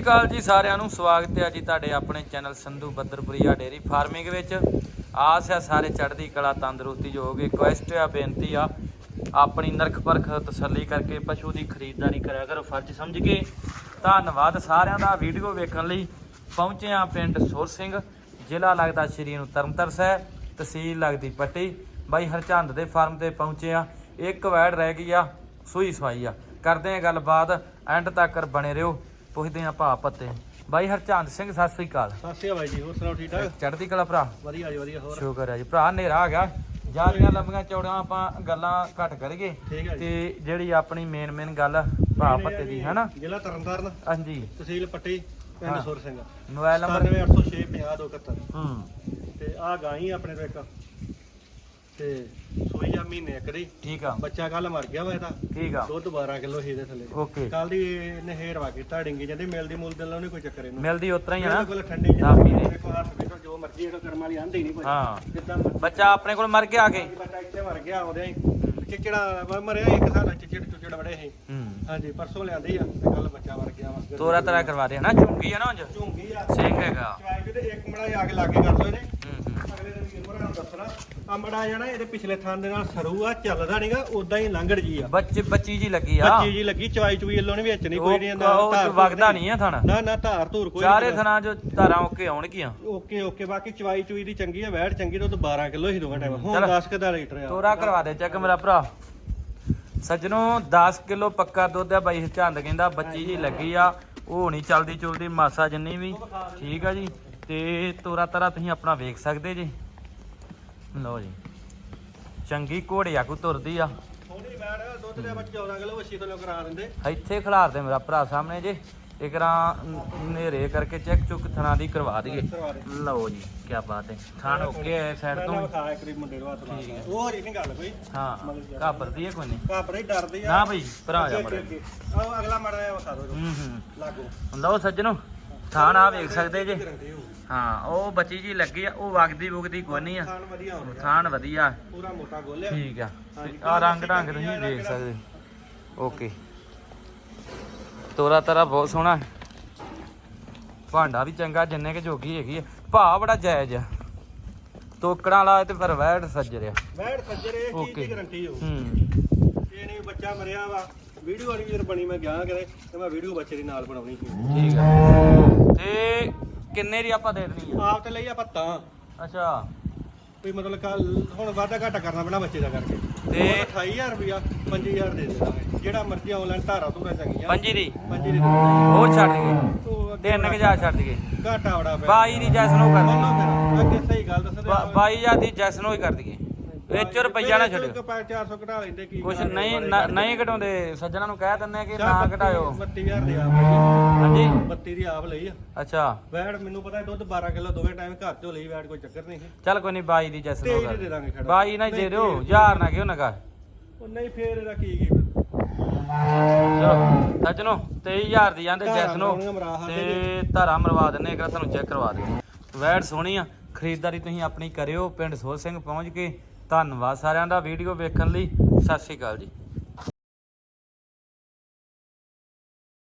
ਸਤਿ ਸ਼੍ਰੀ ਅਕਾਲ ਜੀ ਸਾਰਿਆਂ ਨੂੰ, ਸਵਾਗਤ ਹੈ ਜੀ ਤੁਹਾਡੇ ਆਪਣੇ channel Sandhu Baddarpuria dairy farming ਵਿੱਚ। ਆਸ ਹੈ ਸਾਰੇ ਚੜ੍ਹਦੀ ਕਲਾ ਤੰਦਰੁਸਤੀ ਜੋ ਹੋਗੇ ਰਿਕੁਐਸਟ ਆ, ਬੇਨਤੀ ਆ, ਆਪਣੀ ਨਰਖ ਪਰਖ ਤਸੱਲੀ ਕਰਕੇ ਪਸ਼ੂ ਦੀ ਖਰੀਦਦਾਰੀ ਕਰਿਆ ਕਰੋ। ਫਰਜ਼ ਸਮਝ ਕੇ ਧੰਨਵਾਦ ਸਾਰਿਆਂ ਦਾ। ਵੀਡੀਓ ਵੇਖਣ ਲਈ ਪਹੁੰਚੇ ਆ ਪਿੰਡ ਸੁਰ ਸਿੰਘ। ਜ਼ਿਲ੍ਹਾ ਲੱਗਦਾ ਸ਼੍ਰੀ ਨੂੰ ਤਰਨਤਾਰਨ ਸਾਹਿਬ, ਤਹਿਸੀਲ ਲੱਗਦੀ ਪੱਟੀ। ਬਾਈ ਹਰਚੰਦ ਦੇ ਫਾਰਮ ਤੇ ਪਹੁੰਚੇ ਆ ਇੱਕ ਵੈੜ ਰਹਿ ਗਈ ਆ, ਸੂਈ ਸਵਾਈ ਆ। ਕਰਦੇ ਆ ਗੱਲਬਾਤ। ਐਂਡ ਤੱਕ ਬਣੇ ਰਹੋ। ਪੁੱਛਦੇ ਆ ਭਾ ਪੱਤੇ ਬਾਈ ਹਰਚੰਦ ਸਿੰਘ ਸਤਿ ਸ੍ਰੀ ਅਕਾਲ। ਸਤਿ ਸ਼੍ਰੀ ਅਕਾਲ ਬਾਈ ਜੀ ਹੋਰ ਸੁਣਾਓ ਠੀਕ ਠਾਕ? ਚੜ੍ਹਦੀ ਕਲਾ ਭਰਾ? ਵਧੀਆ ਜੀ ਵਧੀਆ ਹੋਰ? ਸ਼ੁਕਰ ਹੈ ਜੀ। ਭਰਾ ਹਨੇਰਾ ਆ ਗਿਆ। ਜਾਰੀਆਂ ਲੰਬੀਆਂ ਚੌੜੀਆਂ ਆਪਾਂ ਗੱਲਾਂ ਘੱਟ ਕਰੀਏ। ਠੀਕ ਹੈ ਜੀ। ਤੇ ਜਿਹੜੀ ਆਪਣੀ ਮੇਨ ਮੇਨ ਗੱਲ ਭਾ ਪੱਤੇ ਦੀ ਹੈਨਾ? ਜ਼ਿਲ੍ਹਾ ਤਰਨਤਾਰਨ ਹਾਂਜੀ। ਤਹਿਸੀਲ ਪੱਟੀ ਹਾਂ। ਪਿੰਡ ਸੁਰ ਸਿੰਘ। Mobile number? 97806 50 ਹੂੰ। ਤੇ ਆ ਗਾਈ ਆਪਣੇ ਤੋਂ ਇੱਕ। ਤੇ ਸੂਈ ਆ ਮਹੀਨੇ ਦੀ। ਠੀਕ ਆ। ਬੱਚਾ ਕੱਲ ਮਰ ਗਿਆ ਵਾ ਇਹਦਾ। ਠੀਕ ਆ। ਦੁੱਧ 12 ਕਿਲੋ ਸੀ ਇਹਦੇ ਥੱਲੇ। ਓਕੇ। ਕੱਲ ਦੀ ਇਹਨੇ ਹੇਰਵਾ ਕੀਤਾ ਡਿੰਗੀ ਜਾਂਦੇ ਮਿਲਦੀ ਮੁੱਲ ਕੋਈ ਚੱਕਰ ਇਹਨੂੰ। ਮਿਲਦੀ ਉਤਰਾ ਹੀ ਆ ਨਾ। ਬਿਲਕੁਲ ਠੰਡੀ ਨਾ ਪੀ ਦੇ। ਦੇਖੋ ਹੱਥ ਦੇਖੋ ਜੋ ਮਰਜ਼ੀ ਇਹਦਾ ਕਰਮ ਵਾਲੀ ਆਂਦੀ ਨਹੀਂ ਕੋਈ। ਹਾਂ। ਜਿੱਦਾਂ ਮਰਜ਼ੀ। ਬੱਚਾ ਆਪਣੇ ਕੋਲ ਮਰ ਗਿਆ ਆ ਕੇ। ਬੱਚਾ ਇੱਥੇ ਮਰ ਗਿਆ ਆਉਂਦਿਆਂ ਹੀ। ਚਿਚੜਾ ਮਰਿਆ ਇੱਕ ਸਾਲ ਚਿਚੜ ਚੁਚੜ ਬੜੇ ਸੀ ਹੂੰ। ਹਾਂਜੀ ਪਰਸੋਂ ਲਿਆਂਦੀ ਆ ਕੱਲ ਬੱਚਾ ਮਰ ਗਿਆ ਵਾ। ਤੋਰਾ ਤਰਾ ਕਰਵਾ ਦੇ ਨਾ ਝੁੰਗੀ ਆ ਨਾ ਉਂਝ? ਝੁੰਗੀ ਆ। ਸਿੰਘ ਹੈਗਾ। ਚਵਾਈ ਤੇ ਇੱਕ ਮੜਾ ਆ ਕੇ ਲਾਗੇ ਕਰ ਲੋ ਇਹਨੇ ਹੂੰ ਹੂੰ ਅਗਲੇ ਦਿਨ ਵੀਰ ਭਰਾ ਨੂੰ ਮੜਾ ਜਾਣਾ ਇਹਦੇ ਪਿਛਲੇ ਥਾਂ ਦੇ ਨਾਲ ਸਰੂ ਆ ਚੱਲਦਾ ਨਹੀਂਗਾ ਉਦਾਂ ਹੀ ਲੰਗੜ ਜੀ ਆ। ਬੱਚੇ ਬੱਚੀ ਜੀ ਲੱਗੀ ਆ। ਬੱਚੀ ਜੀ ਲੱਗੀ ਚਵਾਈ ਚੁਈ ਵੱਲੋਂ ਨਹੀਂ ਵਿੱਚ ਨਹੀਂ ਕੋਈ ਨਹੀਂ ਉਹ ਉਹ ਵਗਦਾ ਨਹੀਂ ਆ ਥਣ। ਨਾ ਨਾ ਧਾਰ ਧੂਰ ਕੋਈ ਚਾਰੇ ਥਣਾ ਜੋ ਧਾਰਾਂ ਓਕੇ ਆਉਣਗੀਆਂ। ਓਕੇ ਓਕੇ ਬਾਕੀ ਚਵਾਈ ਚੁਈ ਦੀ ਚੰਗੀ ਆ ਵੈੜ ਚੰਗੀ ਦੁੱਧ 12 ਕਿਲੋ ਹੀ ਦੋਵਾਂ ਟਾਈਮ। ਹੁਣ ਚੱਲ। 10 ਦਾ ਲੀਟਰ ਆ। ਤੋਰਾ ਕਰਵਾ ਦੇ ਚੈੱਕ ਮੇਰਾ ਭਰਾ। ਸੱਜਣੋ 10 ਕਿਲੋ ਪੱਕਾ ਦੁੱਧ ਆ ਬਾਈ ਚੰਦ ਕਹਿੰਦਾ ਬੱਚੀ ਜੀ ਲੱਗੀ ਆ। ਉਹ ਨਹੀਂ ਚਲਦੀ ਚੁਲਦੀ ਮਾਸਾ ਜਿੰਨੀ ਵੀ। ਠੀਕ ਆ ਜੀ। ਤੇ ਤੋਰਾ ਤਰਾ ਤੁਸੀਂ ਆਪਣਾ ਵੇਖ ਸਕਦੇ ਜੀ। ਲਓ ਜੀ। ਚੰਗੀ ਘੋੜਿਆ ਕੋ ਤੁਰਦੀ ਆ। ਥੋੜੀ ਵੈੜ ਦੁੱਧ ਦੇ ਵਿੱਚ 14 ਕਿਲੋ ਵੱਛੀ ਤੋਂ ਕਰਾ ਦਿੰਦੇ। ਇੱਥੇ ਖਿਲਾਰ ਦੇ ਮੇਰਾ ਭਰਾ ਸਾਹਮਣੇ ਜੇ। ਇਕਰਾਂ ਨੇਰੇ ਕਰਕੇ ਚੈੱਕ ਚੁੱਕ ਥਣਾ ਦੀ ਕਰਵਾ ਦਈਏ। ਲਓ ਜੀ ਕੀ ਬਾਤ ਹੈ। ਥਾਣ ਓਕੇ ਹੈ ਸਾਈਡ ਤੋਂ। ਉਹ ਹਰੀ ਨਹੀਂ ਗੱਲ ਕੋਈ। ਹਾਂ ਘਾਬਰਦੀ ਹੈ ਕੋਈ ਨਹੀਂ। ਕਾਪਰੇ ਹੀ ਡਰਦੇ ਆ। ਨਾ ਬਈ ਭਰਾ ਜਾ ਮੜਾ। ਅਗਲਾ ਮੜਾ ਆ ਵਿਖਾ ਦੋ ਹੂੰ ਹੂੰ। ਲਾਗੋ। ਲਓ ਸੱਜਣੋ। ਥਾਣ ਆ ਵੇਖ ਸਕਦੇ ਜੇ। ਹਾਂ ਉਹ ਬੱਚੀ ਜੀ ਲੱਗੀ ਆ ਉਹ ਵਗਦੀ ਵੁਗਦੀ ਕੋਈ ਨਹੀਂ ਆ। ਖਾਣ ਵਧੀਆ ਹੋ ਰਿਹਾ ਥਾਣ ਵਧੀਆ। ਪੂਰਾ ਮੋਟਾ ਗੋਲਿਆ ਠੀਕ ਆ। ਆ ਰੰਗ ਢੰਗ ਤੁਸੀਂ ਦੇਖ ਸਕਦੇ। ਓਕੇ। ਤੋਰਾ ਤਰਾ ਬਹੁਤ ਸੋਹਣਾ। ਭਾਂਡਾ ਵੀ ਚੰਗਾ ਜਿੰਨੇ ਕਿ ਜੋਗੀ ਹੈਗੀ ਆ। ਭਾ ਬੜਾ ਜਾਇਜ਼ ਆ। ਤੋਕੜਾਂ ਵਾਲਾ ਤੇ ਫਿਰ ਵੈੜ ਸੱਜਰਿਆ। ਬੈਠ ਸੱਜਰੇ ਇਹ ਚੀਜ਼. ਦੀ ਗਾਰੰਟੀ ਹੋ। ਹੂੰ ਇਹ ਨਹੀਂ ਬੱਚਾ ਮਰਿਆ ਵਾ। ਵੀਡੀਓ ਵਾਲੀ ਜਦੋਂ ਬਣੀ ਮੈਂ ਗਿਆ ਕਰੇ ਤੇ ਮੈਂ ਵੀਡੀਓ ਬੱਚੇ ਦੇ ਨਾਲ ਬਣਾਉਣੀ ਸੀ। ਠੀਕ ਆ। ਤੇ ਕਿੰਨੇ ਦੀ ਆਪਾਂ ਦੇ ਦੇਣੀ ਆ? ਆਪ ਤੇ ਲਈ ਆਪਾਂ ਤਾਂ। ਅੱਛਾ। ਵੀ ਮਤਲਬ ਕੱਲ ਹੁਣ ਵਾਧਾ ਘਾਟਾ ਕਰਨਾ ਪੈਣਾ ਬੱਚੇ ਦਾ ਕਰਕੇ। ਤੇ 28000 ਰੁਪਿਆ 5000 ਦੇ ਦੇਵਾਂਗੇ। ਜਿਹੜਾ ਮਰਜ਼ੀ ਆਨਲਾਈਨ ਧਾਰਾ ਧੂਰਾ ਚੰਗੀਆਂ ਪੰਜੀ ਦੀ? ਪੰਜੀ ਦੇ ਹੋਰ ਛੱਡ ਅੱਗੇ ਤਿੰਨ ਕਿ ਜਾ ਛੱਡ ਦਈਏ ਘਾਟਾ ਬੜਾ ਪਿਆ। ਬਾਈ ਦੀ ਜੈਸਨੋ ਕਰ ਦਈਏ ਅੱਗੇ ਸਹੀ ਗੱਲ ਦੱਸਦੇ ਹਜ਼ਾਰ ਦੀ ਜੈਸਨੋ ਹੀ ਕਰ ਦਈਏ। ਵਿੱਚ ਰੁਪਈਆ ਨਾ ਛੱਡਿਓ। 400 ਘਟਾ ਲੈਂਦੇ ਕੀ ਕੁਛ ਨਹੀਂ ਨਹੀਂ ਘਟਾਉਂਦੇ ਸੱਜਣਾ ਨੂੰ ਕਹਿ ਦਿੰਦੇ ਕਿ ਨਾ ਘਟਾਇਓ। 32000 ਦੀ ਆਪ ਹਾਂਜੀ। 32 ਦੀ ਆਪ ਲਈ ਆ। ਅੱਛਾ। ਵੈੜ ਮੈਨੂੰ ਪਤਾ ਦੁੱਧ 12 ਕਿਲੋ ਦੋਵੇਂ ਟਾਈਮ ਘਰ ਚੋਂ ਲਈ ਵੈੜ ਕੋਈ ਚੱਕਰ ਨਹੀਂ। ਚੱਲ ਕੋਈ ਨਹੀਂ ਬਾਈ ਦੀ ਜੈਸਨੋ ਦੀ ਦਾਂਗੇ ਖੜਾ। ਬਾਈ ਨਾ ਦੇ ਦਿਓ ਹਜ਼ਾਰ ਨਾ ਕਿਉਂ ਨਾ ਕਰ ਉਹ ਨਹੀਂ ਫੇਰ ਇਹਦਾ ਕੀ ਕੀ ਚਲੋ ਸੱਜਣੋ 23000 ਦੀ ਜਾਂਦੇ ਜੈਸਨੋ ਤੇ ਧਾਰਾ ਮਰਵਾ ਦਿੰਨੇ ਇੱਕ ਤੁਹਾਨੂੰ ਚੈੱਕ ਕਰਵਾ ਦਿਓ। ਵੈੜ ਸੋਹਣੀ ਆ ਖਰੀਦਦਾਰੀ ਤੁਸੀਂ ਆਪਣੀ ਕਰਿਓ ਪਿੰਡ ਸੋਲ ਸਿੰਘ ਪਹੁੰਚ ਕੇ। ਧੰਨਵਾਦ ਸਾਰਿਆਂ ਦਾ ਵੀਡੀਓ ਵੇਖਣ ਲਈ। ਸਤਿ ਸ਼੍ਰੀ ਅਕਾਲ ਜੀ।